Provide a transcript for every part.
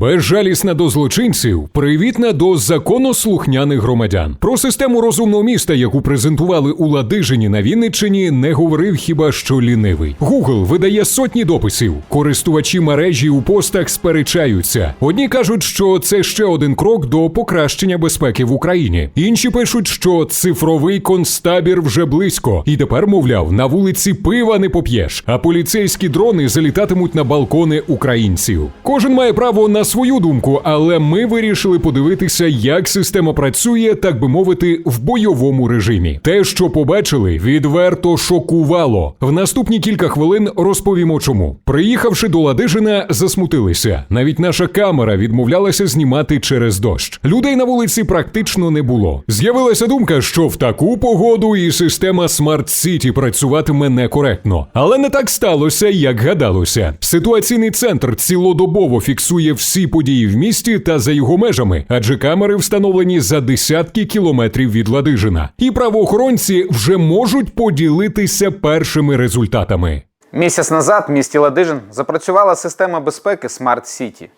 Безжалісна до злочинців, привітна до законослухняних громадян. Про систему розумного міста, яку презентували у Ладижині на Вінниччині, не говорив хіба що лінивий. Google видає сотні дописів. Користувачі мережі у постах сперечаються. Одні кажуть, що це ще один крок до покращення безпеки в Україні. Інші пишуть, що цифровий концтабір вже близько, і тепер, мовляв, на вулиці пива не поп'єш, а поліцейські дрони залітатимуть на балкони українців. Кожен має право на свою думку, але ми вирішили подивитися, як система працює, так би мовити, в бойовому режимі. Те, що побачили, відверто шокувало. В наступні кілька хвилин розповімо, чому. Приїхавши до Ладижина, засмутилися. Навіть наша камера відмовлялася знімати через дощ. Людей на вулиці практично не було. З'явилася думка, що в таку погоду і система Smart City працюватиме некоректно. Але не так сталося, як гадалося. Ситуаційний центр цілодобово фіксує всі події в місті та за його межами, адже камери встановлені за десятки кілометрів від Ладижина. І правоохоронці вже можуть поділитися першими результатами. Місяць назад в місті Ладижин запрацювала система безпеки Smart City,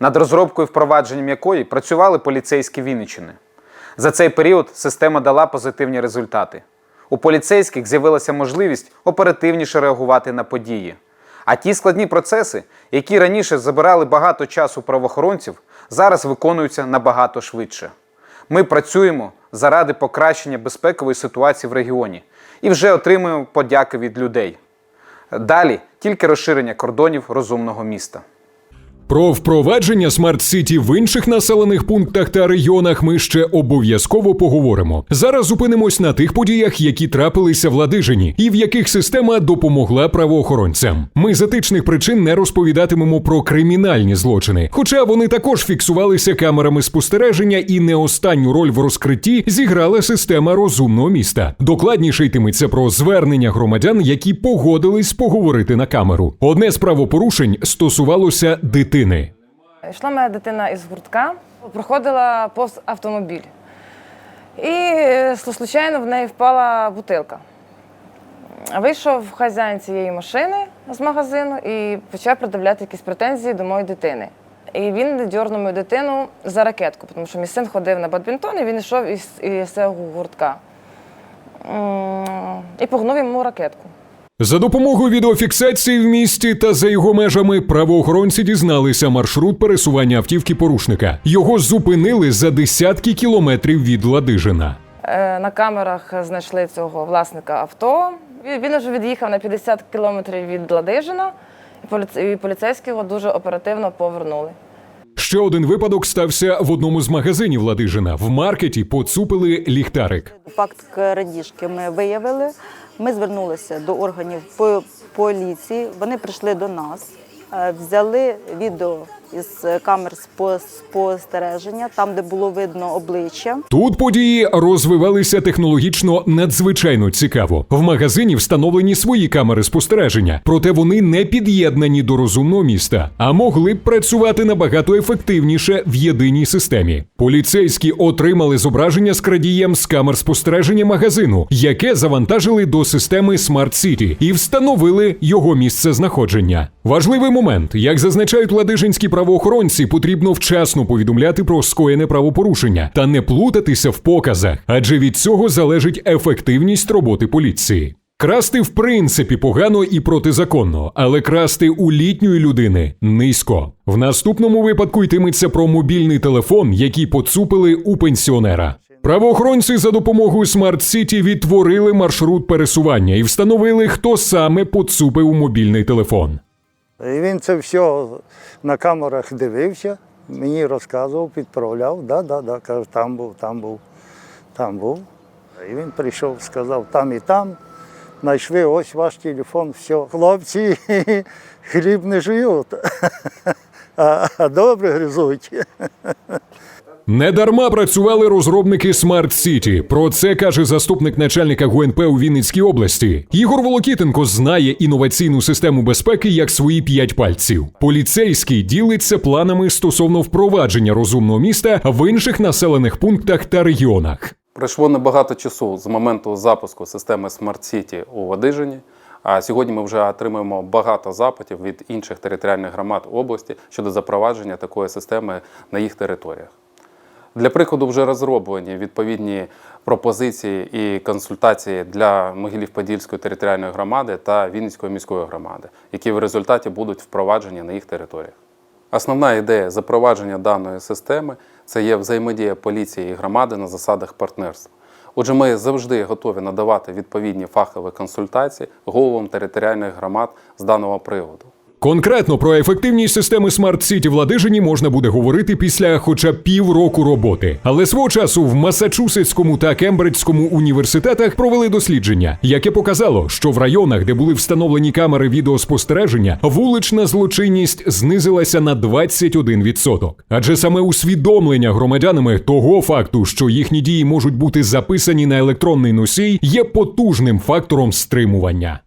над розробкою і впровадженням якої працювали поліцейські Вінниччини. За цей період система дала позитивні результати. У поліцейських з'явилася можливість оперативніше реагувати на події. А ті складні процеси, які раніше забирали багато часу правоохоронців, зараз виконуються набагато швидше. Ми працюємо заради покращення безпекової ситуації в регіоні і вже отримуємо подяки від людей. Далі тільки розширення кордонів розумного міста. Про впровадження City в інших населених пунктах та регіонах ми ще обов'язково поговоримо. Зараз зупинимось на тих подіях, які трапилися в Ладижині, і в яких система допомогла правоохоронцям. Ми з етичних причин не розповідатимемо про кримінальні злочини, хоча вони також фіксувалися камерами спостереження, і не останню роль в розкритті зіграла система розумного міста. Докладніше йтиметься про звернення громадян, які погодились поговорити на камеру. Одне з правопорушень стосувалося дитини. Йшла моя дитина із гуртка, проходила повз автомобіль. І е, случайно в неї впала бутилка. Вийшов хазяїн цієї машини з магазину і почав придивляти якісь претензії до моєї дитини. І він дьорнув мою дитину за ракетку, тому що мій син ходив на бадмінтон, і він йшов із, із цього гуртка. І погнув йому ракетку. За допомогою відеофіксації в місті та за його межами правоохоронці дізналися маршрут пересування автівки порушника. Його зупинили за десятки кілометрів від Ладижина. Е, На камерах знайшли цього власника авто. Він- Він вже від'їхав на 50 кілометрів від Ладижина, і поліц- і поліцейські його дуже оперативно повернули. Ще один випадок стався в одному з магазинів Ладижина. В маркеті поцупили ліхтарик. Факт крадіжки ми виявили. Ми звернулися до органів по- поліції. Вони прийшли до нас, е, взяли відео із камер спо- спостереження, там, де було видно обличчя. Тут події розвивалися технологічно надзвичайно цікаво. В магазині встановлені свої камери спостереження, проте вони не під'єднані до розумного міста, а могли б працювати набагато ефективніше в єдиній системі. Поліцейські отримали зображення з крадієм з камер спостереження магазину, яке завантажили до системи Smart City і встановили його місце знаходження. Важливий момент, як зазначають ладижинські правоохоронці, потрібно вчасно повідомляти про скоєне правопорушення та не плутатися в показах, адже від цього залежить ефективність роботи поліції. Красти в принципі погано і протизаконно, але красти у літньої людини низько. В наступному випадку йтиметься про мобільний телефон, який поцупили у пенсіонера. Правоохоронці за допомогою Smart City відтворили маршрут пересування і встановили, хто саме поцупив мобільний телефон. І він це все на камерах дивився, мені розказував, підправляв. Да, да, да. Каже, там був, там був, там був. І він прийшов, сказав, там і там. Знайшли ось ваш телефон, все. Хлопці хліб не а, а добре гризуть. Недарма працювали розробники Smart City. Про це каже заступник начальника ГУНП у Вінницькій області. Ігор Волокітенко знає інноваційну систему безпеки як свої п'ять пальців. Поліцейський ділиться планами стосовно впровадження розумного міста в інших населених пунктах та регіонах. Пройшло небагато часу з моменту запуску системи Smart City у Ладижині, А сьогодні ми вже отримуємо багато запитів від інших територіальних громад області щодо запровадження такої системи на їх територіях. Для прикладу вже розроблені відповідні пропозиції і консультації для Могилів-Подільської територіальної громади та Вінницької міської громади, які в результаті будуть впроваджені на їх територіях. Основна ідея запровадження даної системи це є взаємодія поліції і громади на засадах партнерства. Отже, ми завжди готові надавати відповідні фахові консультації головам територіальних громад з даного приводу. Конкретно про ефективність системи Smart City в Ладижині можна буде говорити після хоча півроку роботи. Але свого часу в Масачусетському та Кембриджському університетах провели дослідження, яке показало, що в районах, де були встановлені камери відеоспостереження, вулична злочинність знизилася на 21%. Адже саме усвідомлення громадянами того факту, що їхні дії можуть бути записані на електронний носій, є потужним фактором стримування.